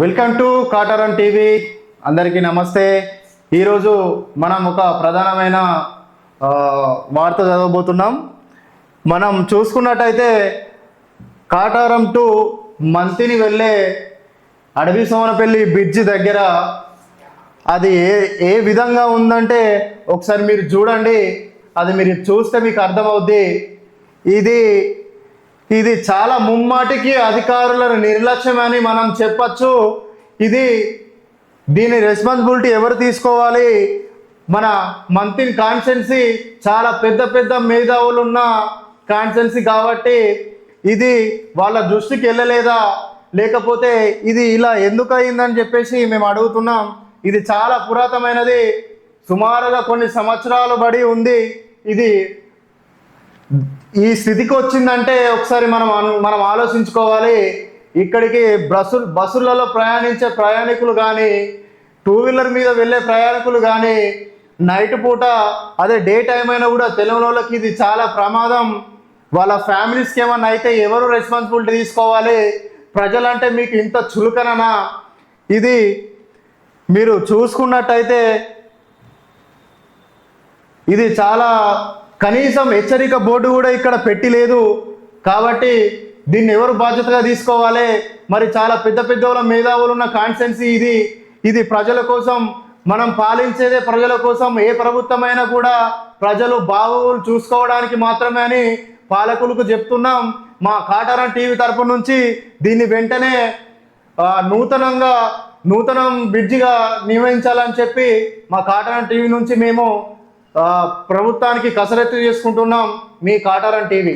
Welcome to Kataram TV. అందరికీ నమస్తే. ఈరోజు మనం ఒక ప్రధానమైన వార్త చదవబోతున్నాం. మనం చూసుకున్నట్టయితే కాటారం టు మంతిని వెళ్ళే అడవి సోమనపల్లి బ్రిడ్జ్ దగ్గర అది ఏ ఏ విధంగా ఉందంటే ఒకసారి మీరు చూడండి. అది మీరు చూస్తే మీకు అర్థమవుద్ది. ఇది ఇది చాలా ముమ్మాటికి అధికారుల నిర్లక్ష్యం అని మనం చెప్పచ్చు. ఇది దీని రెస్పాన్సిబిలిటీ ఎవరు తీసుకోవాలి? మన మంతిన్ కాన్స్టెన్సీ చాలా పెద్ద పెద్ద మేధావులు ఉన్న కాన్స్టెన్సీ కాబట్టి ఇది వాళ్ళ దృష్టికి వెళ్ళలేదా? లేకపోతే ఇది ఇలా ఎందుకు అయిందని చెప్పేసి మేము అడుగుతున్నాం. ఇది చాలా పురాతనమైనది. సుమారుగా కొన్ని సంవత్సరాలు బడి ఉంది. ఇది ఈ స్థితికి వచ్చిందంటే ఒకసారి మనం మనం ఆలోచించుకోవాలి. ఇక్కడికి బస్సు బస్సులలో ప్రయాణించే ప్రయాణికులు కానీ టూ వీలర్ మీద వెళ్ళే ప్రయాణికులు కానీ నైట్ పూట అదే డే టైం అయినా కూడా తెలుగు వాళ్ళకి ఇది చాలా ప్రమాదం. వాళ్ళ ఫ్యామిలీస్కి ఏమన్నా అయితే ఎవరు రెస్పాన్సిబిలిటీ తీసుకోవాలి? ప్రజలంటే మీకు ఇంత చులకననా? ఇది మీరు చూసుకున్నట్టయితే ఇది చాలా కనీసం హెచ్చరిక బోర్డు కూడా ఇక్కడ పెట్టి లేదు కాబట్టి దీన్ని ఎవరు బాధ్యతగా తీసుకోవాలి? మరి చాలా పెద్ద పెద్ద వాళ్ళ మేధావులు ఉన్న కాన్స్టెన్సీ ఇది. ఇది ప్రజల కోసం మనం పాలించేదే ప్రజల కోసం ఏ ప్రభుత్వమైనా కూడా ప్రజలు బాగోగులు చూసుకోవడానికి మాత్రమే అని పాలకులకు చెప్తున్నాం. మా కాటారం టీవీ తరపు నుంచి దీన్ని వెంటనే నూతనంగా నూతనం బ్రిడ్జిగా నియమించాలని చెప్పి మా కాటారం టీవీ నుంచి మేము ప్రభుత్వానికి కసరత్తు చేసుకుంటున్నాం మీ కాటారం టీవీ.